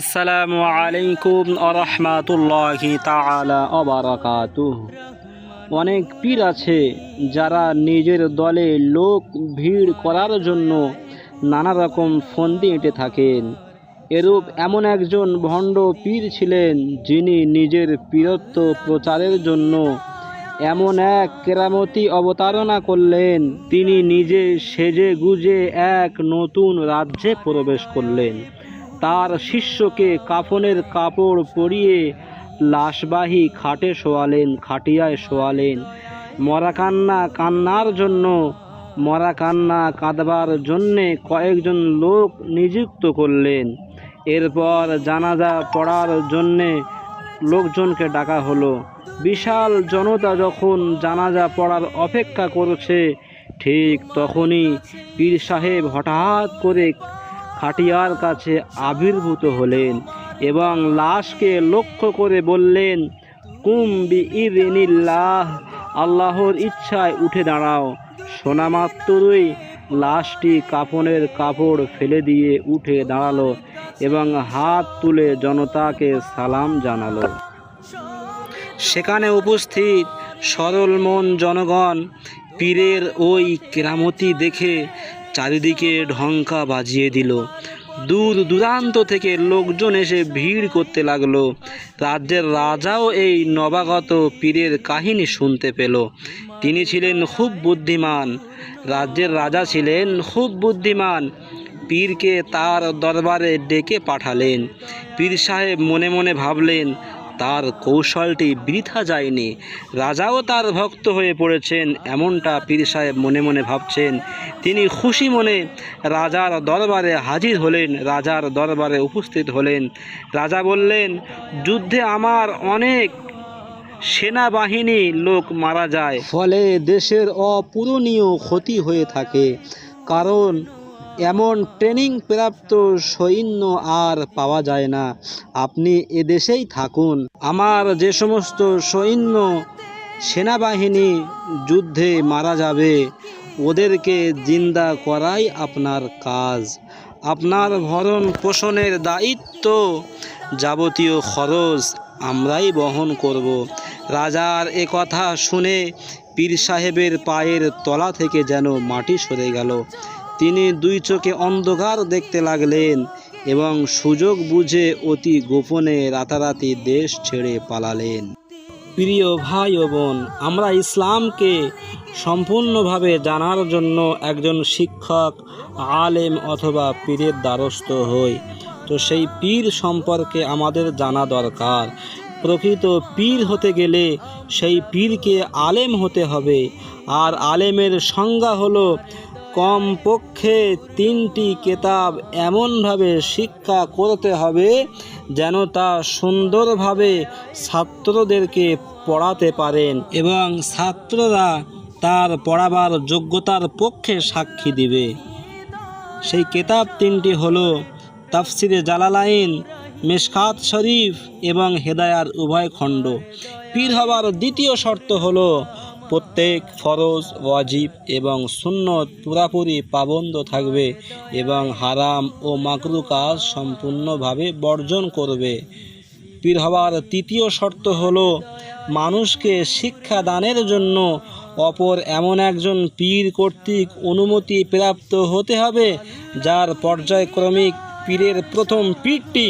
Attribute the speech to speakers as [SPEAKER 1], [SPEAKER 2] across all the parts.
[SPEAKER 1] আসসালামু আলাইকুম আরহামাতুল্লাহি অবারাকাতুহ অনেক পীর আছে যারা নিজের দলে লোক ভিড় করার জন্য নানা রকম ফন্দি এঁটে থাকেন। এরূপ এমন একজন ভণ্ড পীর ছিলেন যিনি নিজের পীরত্ব প্রচারের জন্য এমন এক কেরামতি অবতারণা করলেন। তিনি নিজে সেজে গুজে এক নতুন রাজ্যে প্রবেশ করলেন। তার শিষ্যকে কাফনের কাপড় পরিয়ে লাশবাহী খাটে শোয়ালেন, খাটিয়ায় শোয়ালেন। মরা কান্না কান্নার জন্য, মরা কান্না কাঁদবার জন্যে কয়েকজন লোক নিযুক্ত করলেন। এরপর জানাজা পড়ার জন্যে লোকজনকে ডাকা হলো। বিশাল জনতা যখন জানাজা পড়ার অপেক্ষা করছে, ঠিক তখনই পীর সাহেব হঠাৎ করে খাটিয়ার কাছে আবির্ভূত হলেন এবং লাশকে লক্ষ্য করে বললেন, কুম বি ইদিনিল্লাহ আল্লাহর ইচ্ছায় উঠে দাঁড়াও। শোনা মাত্রই লাশটি কাফনের কাপড় ফেলে দিয়ে উঠে দাঁড়াল এবং হাত তুলে জনতাকে সালাম জানালো। সেখানে উপস্থিত সরল মন জনগণ, পীরের ওই কেরামতি দেখে চারিদিকে ঢঙ্কা বাজিয়ে দিল। দূর দূরান্ত থেকে লোকজন এসে ভিড় করতে লাগল। রাজ্যের রাজাও এই নবাগত পীরের কাহিনী শুনতে পেল। তিনি ছিলেন খুব বুদ্ধিমান। রাজ্যের রাজা ছিলেন খুব বুদ্ধিমান। পীরকে তার দরবারে ডেকে পাঠালেন। পীর সাহেব মনে মনে ভাবলেন তার কৌশলটি বৃথা যায়নি। রাজাও তার ভক্ত হয়ে পড়েছেন, এমনটা পীর সাহেব মনে মনে ভাবছেন। তিনি খুশি মনে রাজার দরবারে হাজির হলেন, রাজার দরবারে উপস্থিত হলেন। রাজা বললেন, যুদ্ধে আমার অনেক সেনাবাহিনী লোক মারা যায়। ফলে দেশের অপূরণীয় ক্ষতি হয়ে থাকে। কারণ এমন ট্রেনিং প্রাপ্ত সৈন্য আর পাওয়া যায় না। আপনি এদেশেই থাকুন। আমার যে সমস্ত সৈন্য সেনাবাহিনী যুদ্ধে মারা যাবে, ওদেরকে জিন্দা করাই আপনার কাজ। আপনার ভরণ পোষণের দায়িত্ব যাবতীয় খরচ আমরাই বহন করব। রাজার এ কথা শুনে পীর সাহেবের পায়ের তলা থেকে যেন মাটি সরে গেল। তিনি দুই চোখে অন্ধকার দেখতে লাগলেন এবং সুযোগ বুঝে অতি গোপনে রাতারাতি দেশ ছেড়ে পালালেন। প্রিয় ভাই ও বোন, আমরা ইসলামকে সম্পূর্ণভাবে জানার জন্য একজন শিক্ষক, আলেম অথবা পীরের দ্বারস্থ হই। তো সেই পীর সম্পর্কে আমাদের জানা দরকার। প্রকৃত পীর হতে গেলে সেই পীরকে আলেম হতে হবে। আর আলেমের সংজ্ঞা হলো কমপক্ষে তিনটি কেতাব এমনভাবে শিক্ষা করতে হবে যেন তা সুন্দরভাবে ছাত্রদেরকে পড়াতে পারেন এবং ছাত্ররা তার পড়াবার যোগ্যতার পক্ষে সাক্ষী দিবে। সেই কেতাব তিনটি হল তাফসিরে জালালাইন, মেশকাত শরীফ এবং হেদায়ার উভয় খণ্ড। পীর হবার দ্বিতীয় শর্ত হলো প্রত্যেক ফরজ, ওয়াজিব এবং সুন্নত পুরাপুরি পাবন্দ থাকবে এবং হারাম ও মাকরু কাজ সম্পূর্ণভাবে বর্জন করবে। পীর হওয়ার তৃতীয় শর্ত হল, মানুষকে শিক্ষা দানের জন্য অপর এমন একজন পীর কর্তৃক অনুমতি প্রাপ্ত হতে হবে, যার পর্যায়ক্রমিক পীরের প্রথম পীরটি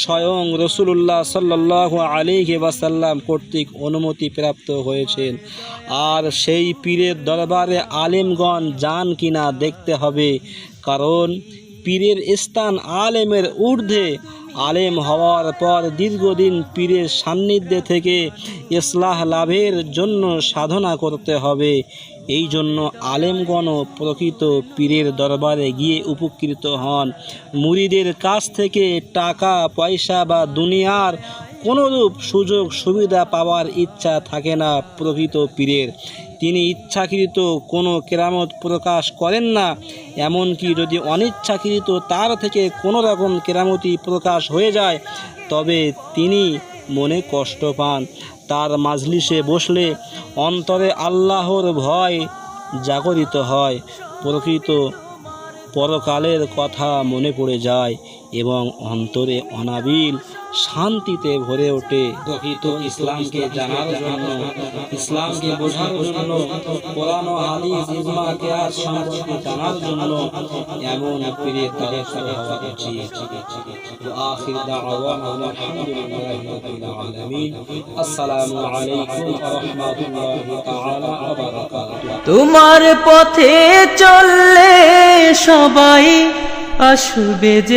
[SPEAKER 1] স্বয়ং রসুল্লাহ সাল্লাহ আলী বাসাল্লাম কর্তৃক অনুমতি প্রাপ্ত হয়েছেন। আর সেই পীরের দরবারে আলেমগণ যান কিনা দেখতে হবে, কারণ পীরের স্থান আলেমের ঊর্ধ্বে আলেম হওয়ার পর দীর্ঘদিন পীরের সান্নিধ্যে থেকে ইসলাহ লাভের জন্য সাধনা করতে হবে। এই জন্য আলেমগণও প্রকৃত পীরের দরবারে গিয়ে উপকৃত হন। মুরিদের কাছ থেকে টাকা, পয়সা বা দুনিয়ার কোনোরূপ সুযোগ সুবিধা পাওয়ার ইচ্ছা থাকে না প্রকৃত পীরের। তিনি ইচ্ছাকৃত কোনো কেরামত প্রকাশ করেন না। এমনকি যদি অনিচ্ছাকৃত তার থেকে কোনো রকম কেরামতি প্রকাশ হয়ে যায়, তবে তিনি মনে কষ্ট পান। তার মাজলিসে বসলে অন্তরে আল্লাহর ভয় জাগরিত হয়। প্রকৃত পরকালের কথা মনে পড়ে যায় এবং অন্তরে অনাবিল শান্তিতে ভরে ওঠে প্রকৃত ইসলামকে জানার জন্য ইসলামকে বোঝার জন্য কোরআন ও হাদিস ইজমা কিয়াস সম্পর্কে জানার জন্য এমন পীরে তারেক হওয়া উচিত وآخر دعوانا الحمد لله رب العالمين السلام عليكم ورحمة الله تعالى وبركاته
[SPEAKER 2] তোমার পথে চললে সবাই আসবে যে